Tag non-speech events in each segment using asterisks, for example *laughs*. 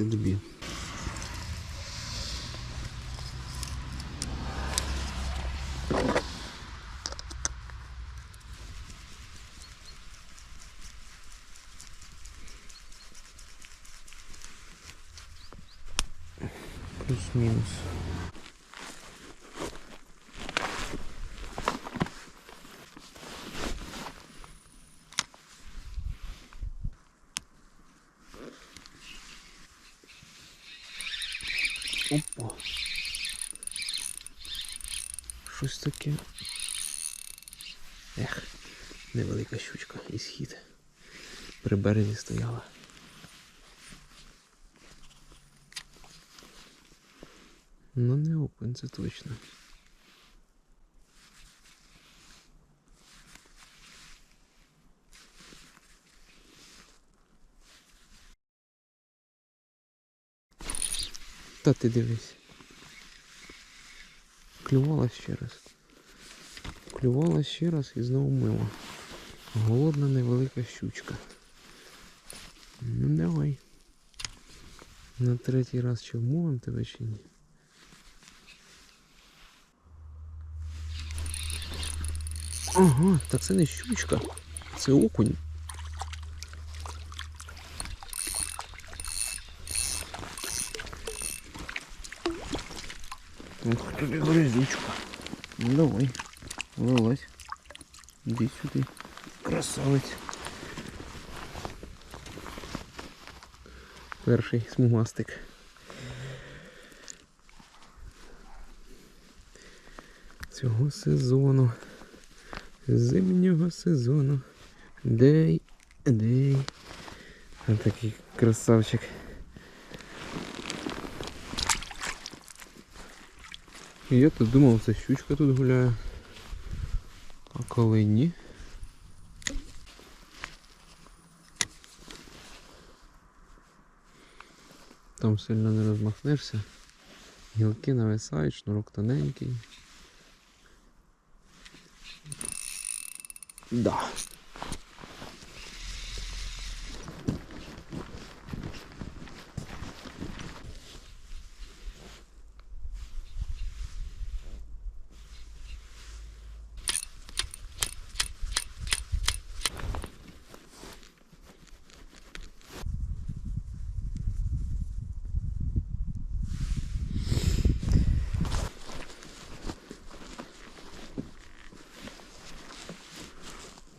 it be. Плюс-мінус. Опа. Щось таке. Ех, невелика щучка і схід. При березі стояла. Ну не окунь, це точно. Та ти дивись. Клювала ще раз. Клювала ще раз і знову мило. Голодна невелика щучка. Ну давай. На третій раз чи вмовим тебе чи ні? Ага, так це не щучка, це окунь. Ух тобі грязючка. Ну давай, вилазь. Іди сюди. Красавець. Перший смугастик. Цього сезону. Зимнього сезону. Дей, дей. Такий красавчик. І Я тут думав, це щучка тут гуляє. А коли ні. Там сильно не розмахнешся. Гілки нависають, шнурок тоненький. Да.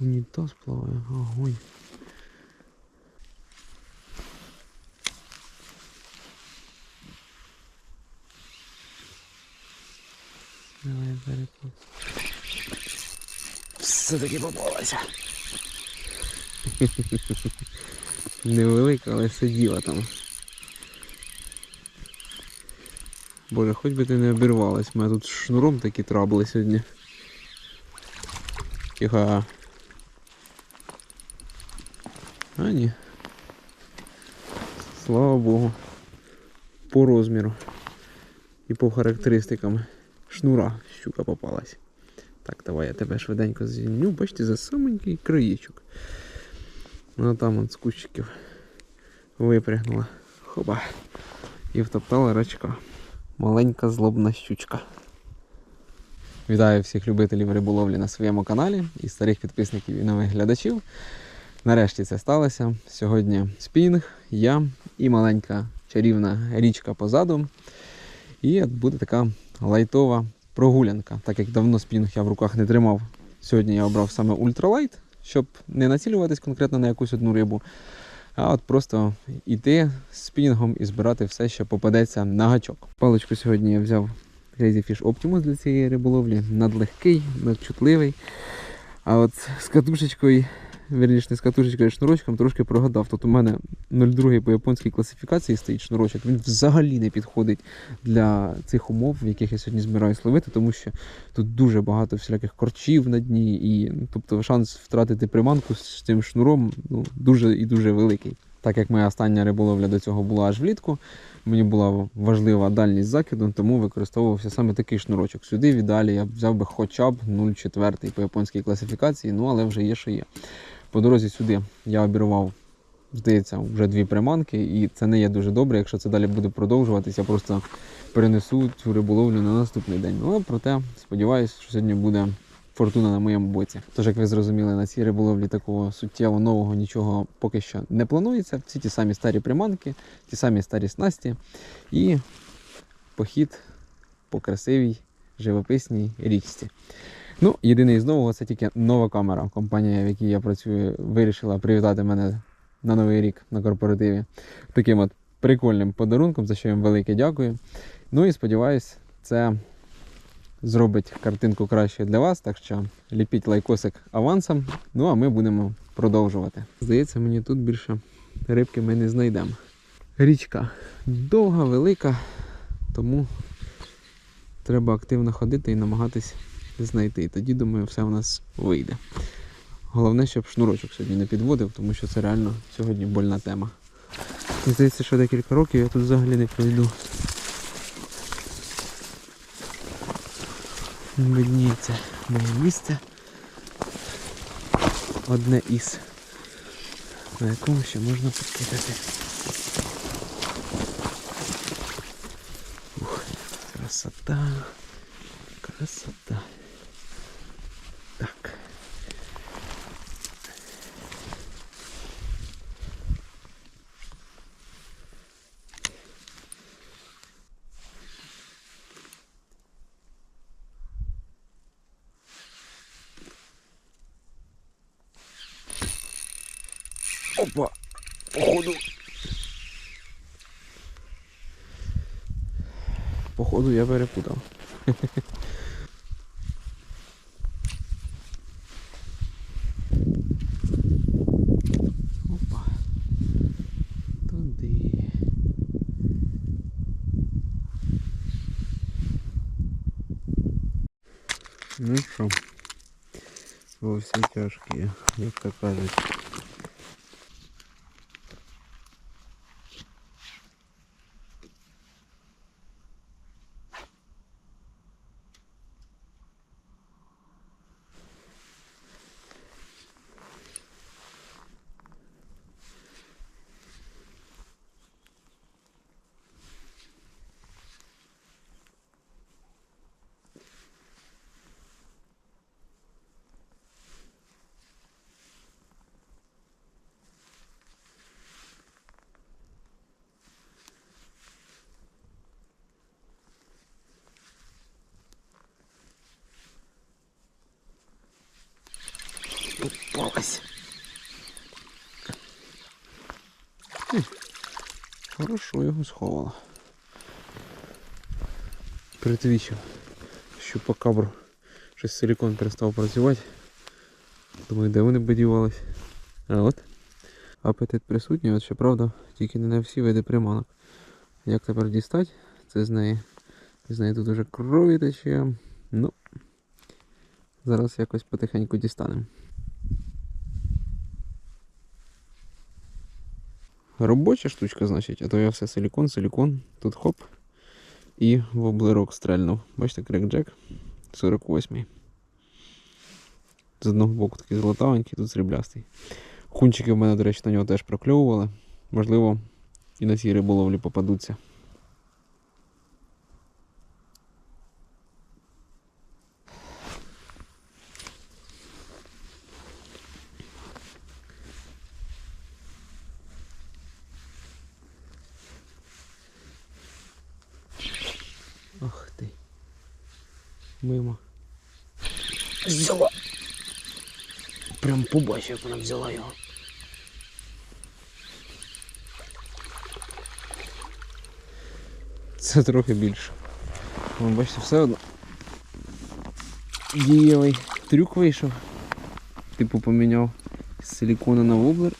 Унітаз плаває, огонь. Давай переплив. Все-таки попалася. *laughs* Невелика, але сиділа там. Боже, хоч би ти не обірвалась, у мене тут шнуром такі трабли сьогодні. Тихо. А ні. Слава Богу. По розміру і по характеристикам шнура щука попалась. Так, давай я тебе швиденько звільню. Бачите, за саменький краєчок. Вона там от з кущиків випрягнула. Хоба. І втоптала рачка. Маленька злобна щучка. Вітаю всіх любителів риболовлі на своєму каналі і старих підписників і нових глядачів. Нарешті це сталося. Сьогодні спінг, я і маленька чарівна річка позаду. І буде така лайтова прогулянка. Так як давно спінг я в руках не тримав. Сьогодні я обрав саме ультралайт, щоб не націлюватись конкретно на якусь одну рибу, а от просто йти з спінгом і збирати все, що попадеться на гачок. Паличку сьогодні я взяв Crazy Fish Optimus для цієї риболовлі. Надлегкий, надчутливий. А от з катушечкою Вірніше, не з катушечкою, а шнурочком трошки прогадав. Тут у мене 0,2 по японській класифікації стоїть шнурочок. Він взагалі не підходить для цих умов, в яких я сьогодні збираюсь ловити, тому що тут дуже багато всіляких корчів на дні, і ну, тобто шанс втратити приманку з цим шнуром ну, дуже і дуже великий. Так як моя остання риболовля до цього була аж влітку, мені була важлива дальність закиду, тому використовувався саме такий шнурочок. Сюди в ідеалі я взяв би хоча б 0,4 по японській класифікації, ну але вже є, що є. По дорозі сюди я обірвав здається, вже дві приманки, і це не є дуже добре. Якщо це далі буде продовжуватися, я просто перенесу цю риболовлю на наступний день. Ну, але проте сподіваюся, що сьогодні буде фортуна на моєму боці. Тож, як ви зрозуміли, на цій риболовлі такого суттєво нового нічого поки що не планується. Всі ті самі старі приманки, ті самі старі снасті і похід по красивій живописній річці. Ну, єдине із нового це тільки нова камера. Компанія, в якій я працюю, вирішила привітати мене на новий рік на корпоративі таким от прикольним подарунком, за що їм велике дякую. Ну і сподіваюсь, це зробить картинку краще для вас. Так що ліпіть лайкосик авансом. Ну а ми будемо продовжувати. Здається, мені тут більше рибки ми не знайдемо. Річка довга, велика, тому треба активно ходити і намагатись знайти. Тоді, думаю, все у нас вийде. Головне, щоб шнурочок сьогодні не підводив, тому що це реально сьогодні больна тема. Здається, що декілька років я тут взагалі не пройду. Видніється моє місце. Одне із, на якому ще можна підкидати. Ух, красота. Красота. Опа! Походу. Походу я перепутав. Опа. Туди. Ну що? Во всі тяжкі, як то кажуть. Попалась. Хм, Хорошо його сховала. Притвічив, що по кабру щось силікон перестав працювати. Думаю, де вони б. А от. Апетит присутній, от щоправда, тільки не на всі види приманок. Як тепер дістати? Це з неї. З неї тут уже крові тече. Ну. Зараз якось потихеньку дістанемо. Робоча штучка, значить, а то я все силікон, силікон, тут хоп. І воблерок стрельнув. Бачите, крек-джек 48-й. З одного боку такий золотавенький, тут сріблястий. Хунчики в мене, до речі, на нього теж прокльовували. Можливо, і на цій риболовлі попадуться. Мимо. Взяла. Прям побачив, як вона взяла його. Це трохи більше. Вон, бачите, все одно. Дієвий трюк вийшов. Типу поміняв з силікона на воблер.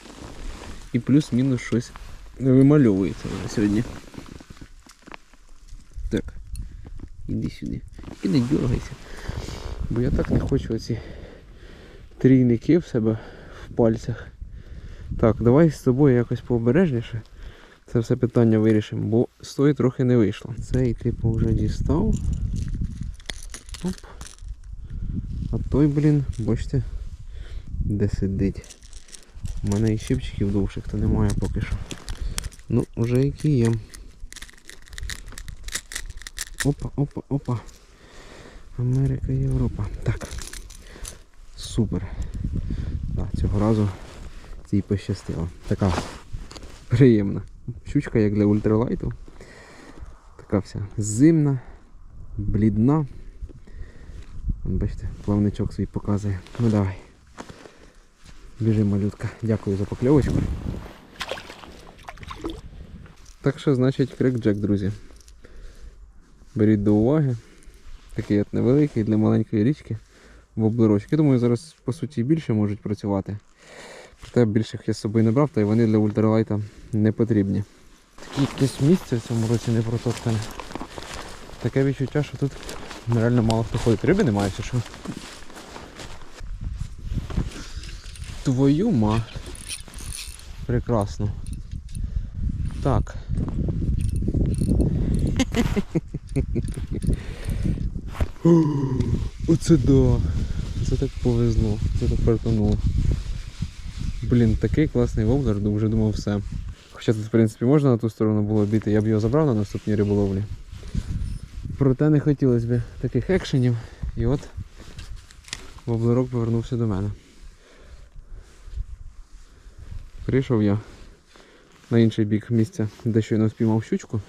І плюс-мінус щось вимальовується вже сьогодні. Так. Іди сюди. І не дергайся. Бо я так не хочу оці трійники в себе в пальцях. Так, давай з тобою якось пообережніше. Це все питання вирішимо, бо з тої трохи не вийшло. Цей типу вже дістав. Оп. А той, блін, бачите, де сидить. У мене і щипчиків довших то немає поки що. Ну, вже які є. Опа, опа, опа. Америка, Європа. Так. Супер. Так, цього разу цій пощастило. Така приємна. Щучка, як для ультралайту. Така вся зимна, блідна. Бачите, плавничок свій показує. Ну давай. Біжи, малютка. Дякую за покльовочку. Так що, значить, крик Джек, друзі. Беріть до уваги. Такий от невеликий для маленької річки воблерочок. Я думаю, зараз по суті більше можуть працювати. Проте більших я з собою не брав, та й вони для ультралайта не потрібні. Таке якесь місце в цьому році не протоптане. Таке відчуття, що тут реально мало хто ходить. Риби немає чи що? Твою ма. Прекрасно. Так. *laughs* *gasps* Оце да. Це так повезло. Це так фартануло. Блін, такий класний воблер, вже думав все. Хоча тут, в принципі, можна на ту сторону було бити, я б його забрав на наступній риболовлі. Проте не хотілося б таких екшенів. І от воблерок повернувся до мене. Прийшов я на інший бік місця, де щойно спіймав щучку.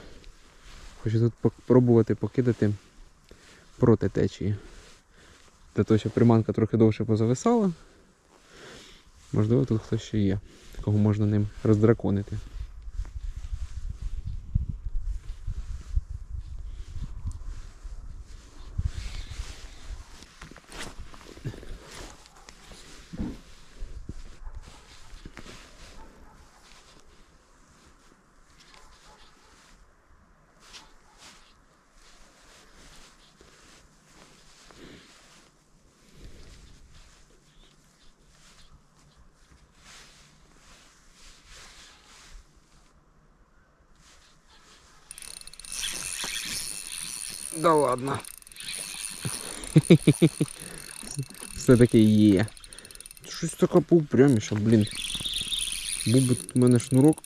Хочу тут спробувати покидати проти течії. Для того, щоб приманка трохи довше позависала. Можливо, тут хтось ще є, кого можна ним роздраконити. Да ладно. *laughs* Все-таки є. Щось таке поупряміше, блін. Був би тут у мене шнурок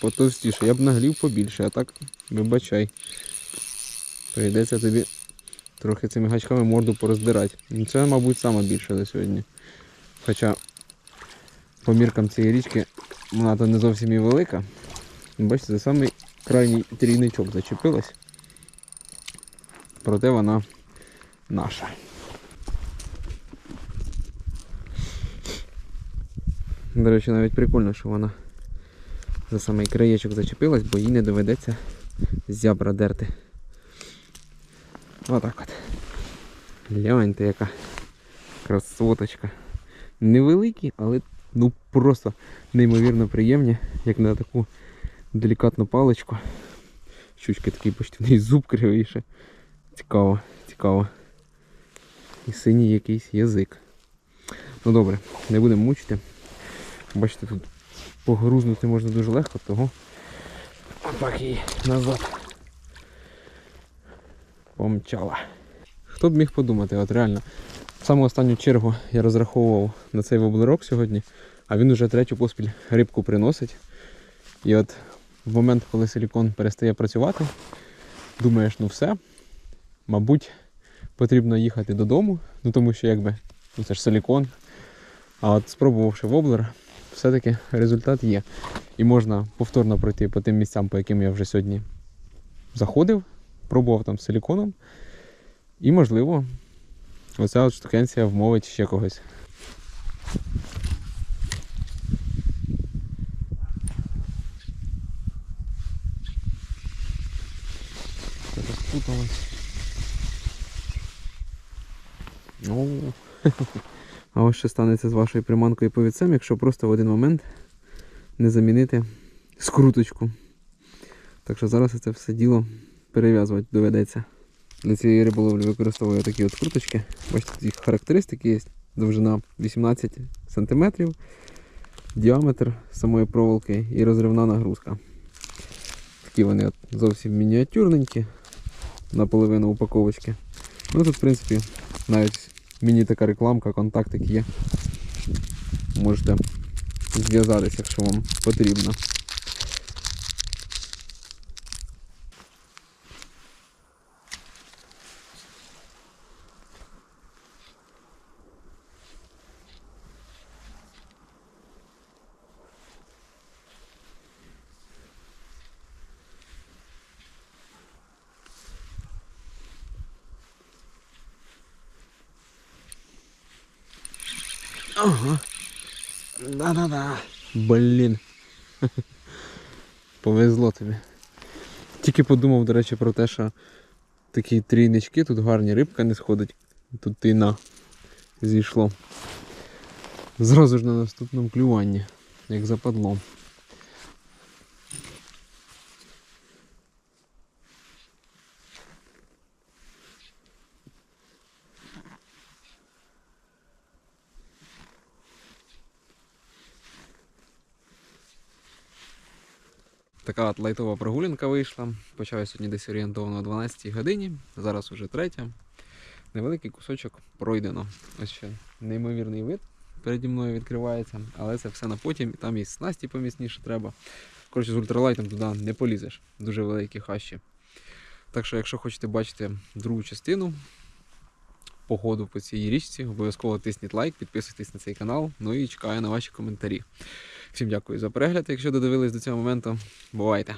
потовстіше. Я б наглів побільше, а так вибачай. Прийдеться тобі трохи цими гачками морду пороздирати. Ну, Це, мабуть, саме більше на сьогодні. Хоча по міркам цієї річки вона то не зовсім і велика. Бачите, за самий крайній трійничок зачепилась. Проте вона наша. До речі, навіть прикольно, що вона за самий краєчок зачепилась, бо їй не доведеться зябра дерти. Отак от. Гляньте, яка красоточка. Невеликі, але ну просто неймовірно приємні, як на таку делікатну паличку. Щучки такий почти зуб кривіше. Цікаво, цікаво. І синій якийсь язик. Ну добре, не будемо мучити. Бачите, тут погрузнути можна дуже легко, того отак її назад помчала. Хто б міг подумати, от реально. В саму останню чергу я розраховував на цей воблерок сьогодні, а він уже третю поспіль рибку приносить. І от в момент, коли силікон перестає працювати, думаєш, ну все, мабуть, потрібно їхати додому, ну тому що якби ну це ж силікон. А от спробувавши воблер, все-таки результат є. І можна повторно пройти по тим місцям, по яким я вже сьогодні заходив, пробував там силіконом. І можливо, оця от штукенція вмовить ще когось. Розпуталась. Ну, *laughs* а ось що станеться з вашою приманкою повідцем, якщо просто в один момент не замінити скруточку. Так що зараз це все діло перев'язувати доведеться. Для цієї риболовлі використовую такі от скруточки. Бачите, їх характеристики є. Довжина 18 см, діаметр самої проволоки і розривна нагрузка. Такі вони от зовсім мініатюрненькі, наполовину упаковочки. Ну тут, в принципі, навіть міні така рекламка, контактик є. Можете зв'язатися, якщо вам потрібно. Ага. Да-да-да. Блін. Повезло тобі. Тільки подумав, до речі, про те, що такі трійнички, тут гарні рибка не сходить. Тут і на зійшло. Зразу ж на наступному клюванні, як западло. Така от лайтова прогулянка вийшла. Почав я сьогодні десь орієнтовно о 12 годині. Зараз уже третя. Невеликий кусочок пройдено. Ось ще неймовірний вид переді мною відкривається, але це все на потім. Там і снасті поміцніше треба. Коротше, з ультралайтом туди не полізеш. Дуже великі хащі. Так що, якщо хочете бачити другу частину походу по цій річці, обов'язково тисніть лайк, підписуйтесь на цей канал. Ну і чекаю на ваші коментарі. Всім дякую за перегляд, якщо додивились до цього моменту. Бувайте!